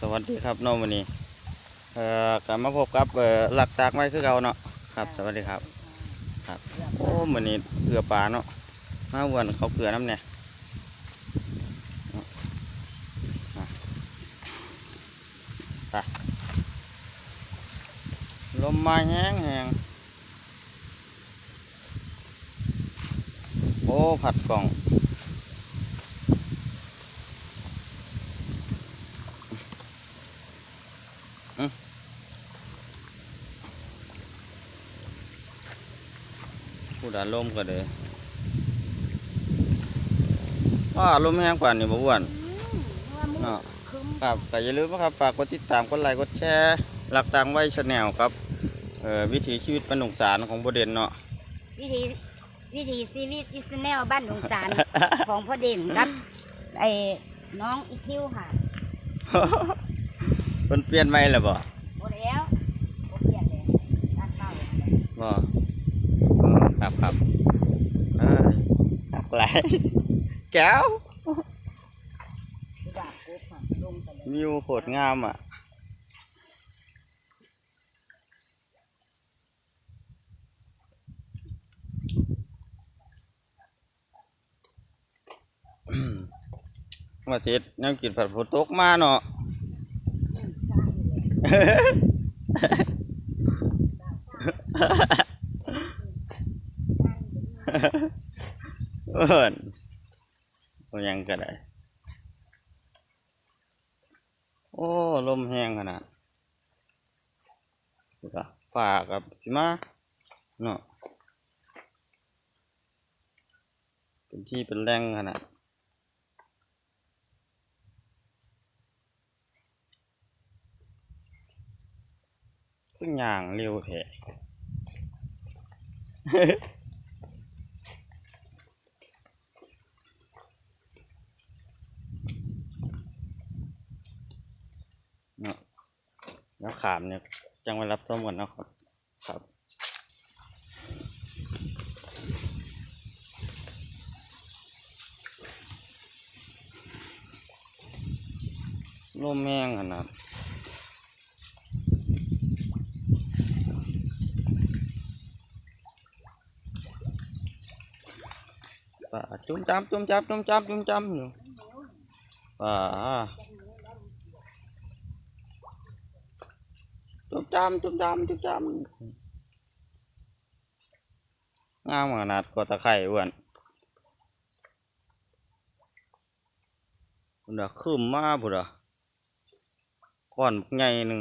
สวัสดีครับน้องวันนี้เอ่อกลับมาพบกับเอ่อหลักตากไม้คือเก่าเนาะครับ สวัสดีครับ ครับ โอ้มื้อนี้เกลือปลาเนาะมาอ้วนเขาเกลือน้ำเนี่ยเนาะอะไปลมมาแห้งแห้งโอ้ผัดกล่อง ผู้ดาลมก็เลยว่าลมแห้งกว่านี่บ่อ้วนเนาะครับแต่อย่าลืมนะครับฝากกดติดตามกดไลค์กดแชร์หลักตังไว้ชาแนลครับเอ่อวิถีชีวิตปนุกสารของโบเด่นเนาะวิธีวิธีชีวิตอิสแนลบ้านหลวงสารของพ่อเด่นครับไอ้น้องอีคิวค่ะ เพิ่นเปลี่ยนไหมล่ะบ่โอ้แล้วโอ้เปลี่ยนเลยรักเก่าเลยบ่อืมครับครับเอ้ยหักไหลายแก้วคือดาบกุ๊บค่ะลงไปเลยวิวโคตรงามอะว่าเจ็ดแนวกินผัดผตกมาเนาะ เอิ้นบ่ยังก็ได้ โอ้ ลมแห้งขนาดนี่ก็ฝากับสิมาเนาะเป็นที่เป็นแรงขนาด ซึ่งอย่างเร็วแท้เนาะแล้วขามเนี่ย จังไว้รับส้มก่อนนะครับ ครับลมแห้งขนาด ป่าจุ่มจ้ำจุ่มจ้ำจุ่มจ้ำจุ่มจ้ำอยู่ป่าจุ๊บจำจุ๊บจำจุ๊บจำงามขนาดกว่าตะไคร่อ้วนพุ่นน่ะคืมมาพุ่นน่ะก้อนบักใหนึ่ง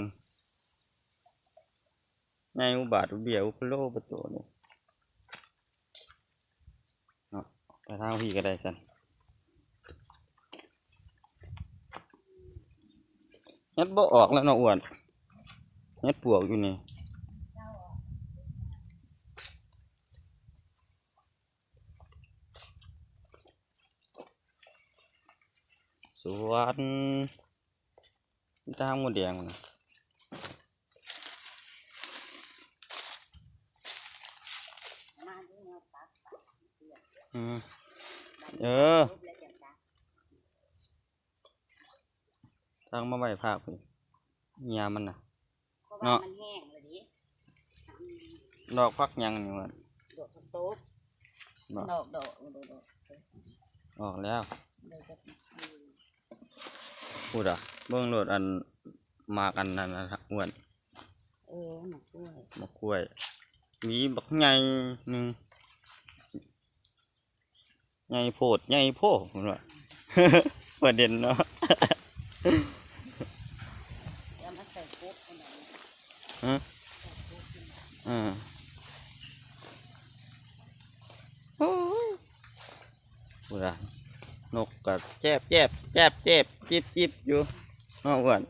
ใหญ่อุบาทอุเบียอุปโลประตูนี่เนาะ ไปทางพี่ก็ได้สันเฮ็ดบ่ออกแล้วเนาะอ้วนเฮ็ดปวกอยู่นี่สวนทางหมดแดงนะมาดูแนวตัก อืมเออปุ๊บแล้วจะตักทางมาไว้ภาคนี่เงียมันน่ะเพราะว่าเนาะมันแห้งเลยดิดอกพักยังนี่มันดอกโต๊ะบ่ดอกดอกดอกดอกออกแล้วดอกดอกพูดอะเบิ่งโลดอันมากันนั่นนะอ้วนเออหมกกล้วยมะกล้วยมีบักใหญ่หนึ่ง ใหญ่โพดใหญ่โพดผมว่าประเด็นเนาะแล้วมาใส่กุ๊บอันนั้นฮะอ่าโอ้ยพูดอะนกก็แจบแจบแจบแจบจิบจิบอยู่เนาะอ้วน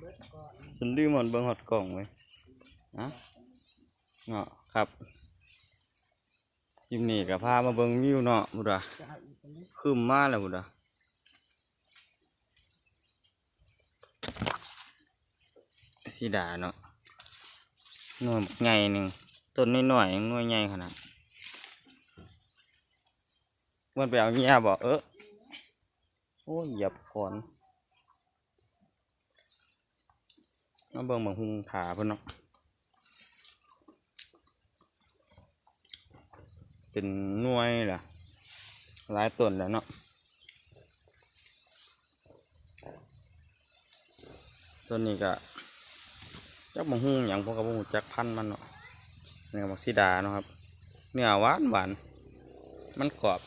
เบิดก่อนฉันลืมมันเบิ่งฮอดกล่องไว้นะเนาะครับ คลิปนี้ก็พามาเบิ่งวิวเนาะบุดาอีกอันนี้คืมมาแล้วบุดะสีดาเนาะหน่วยใหญ่หนึ่งต้นน้อยๆยังหน่วยใหญ่ขนาดมันไปเอาเงี้ยบอกเออโอ้ยหยียบคอนมาเบิ่งบังหุงถาเพิ่นเนาะ เป็นน่วยล่ะหลายต้นแล้วเนาะต้นนี้ก็จักบังหุงหยังพวกกับบังหุจักพันมันเนาะเนื้อมักซิดาเนาะครับเนื้อหวานหวานมันกรอบ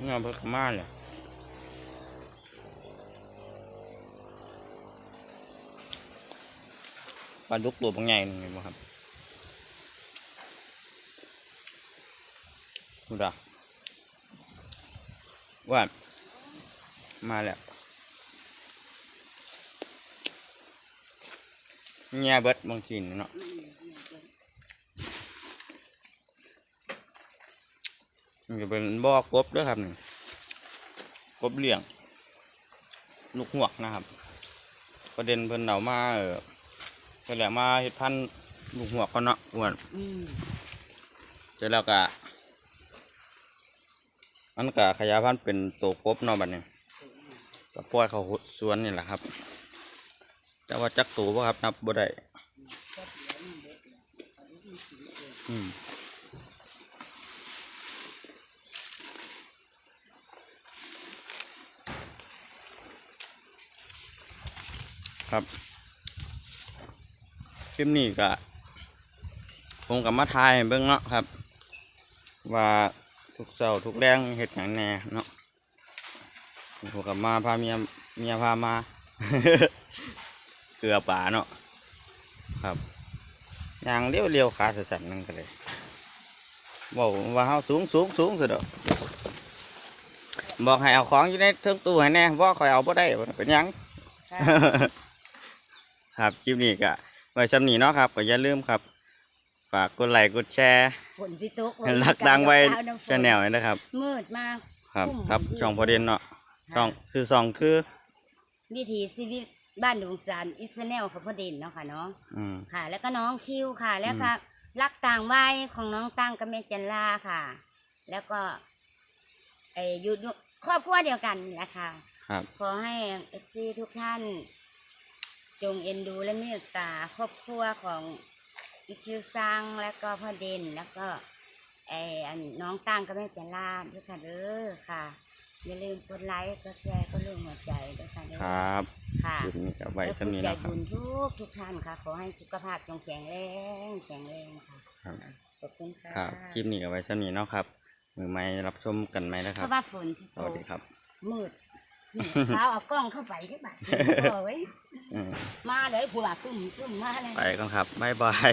เนื้อเพิ่งมาเลย ปลาดุกตัวบางใหญ่นี่เห็นไหมครับดูดาว่ามาแล้วเงียเบิดบางทีเนาะมันจะเป็นบ่อกบด้วยครับนี่กบเลี้ยงลูกหวกนะครับ ประเด็นเพิ่นเอามาเออ เพิ่นแหละมาเฮ็ดพันธุ์ลูกหวกเขาเนาะอ้วนอืมเสร็จแล้วก็มันก็ขยายพันธุ์เป็นโตกบเนาะบัดนี้ก็ปล่อยเขาสวนนี่แหละครับแต่ว่าจักตัวบ่ครับนับบ่ได้อืมครับ คลิปนี้ก็ผมกับมาทายให้เบิ่งเนาะครับ ว่าทุกเช้าทุกแรงเฮ็ดหยังแหน่เนาะผมกับมาพาเมียเมียพามา เกลือป่าเนาะครับยางเลี้ยวเลี้ยวๆขาสั่นๆนั่นก็เลยบอกว่าเฮาสูงสูงสูงสุดดอกบอกให้เอาของอยู่ในเทิงตู้ให้แน่ว่าคอยเอาบ่ได้เป็นหยังค่ะครับคลิปนี้ก็ ไว้สำนีเนาะครับก็อย่าลืมครับ ฝากกดไลค์กดแชร์ฝนสิตกรักดังไว้เอาน้ำฝชาแนลนะครับ มืดมากครับอืมครับดีช่องพอเด่นเนาะช่องคือสองคือ วิถีชีวิตบ้านดงสารอิสแนลของพ่อเด่นเนาะค่ะเนาะอืมค่ะ แล้วก็น้องคิวค่ะ แล้วก็อืมรักต่างวัยของน้องตั้งกับแม่จันลาค่ะ แล้วก็ไออยู่ครอบครัวเดียวกันนี่แหละค่ะครับขอให้เอฟซีทุกท่าน จงเอ็นดูและเมตตาครอบครัวของอีคิวซังและก็พ่อเด่นแล้วก็ไออันน้องตั้งกับแม่จันลาด้วยค่ะเด้อค่ะ อย่าลืมกดไลค์กดแชร์ก็เรื่องหัวใจด้วยค่ะเด้อครับค่ะคลิปนี้ก็ไว้และสำนีใจเนาะครับบุญทุกทุกท่านค่ะ ขอให้สุขภาพจงแข็งแรงแข็งแรงค่ะครับขอบคุณค่ะครับคลิปนี้ก็ไว้สำนีเนาะครับ มือไม้รับชมกันไหมนะคเพรับราะว่าฝนสิสโตวัสดีครับมืด นี่เช้าเอากล้องเข้าไปได้บัดนี้บ่ไว้อืมมาเลยผู้หลักตุ้มตุ้มมาเลย ไปกันครับบ๊ายบาย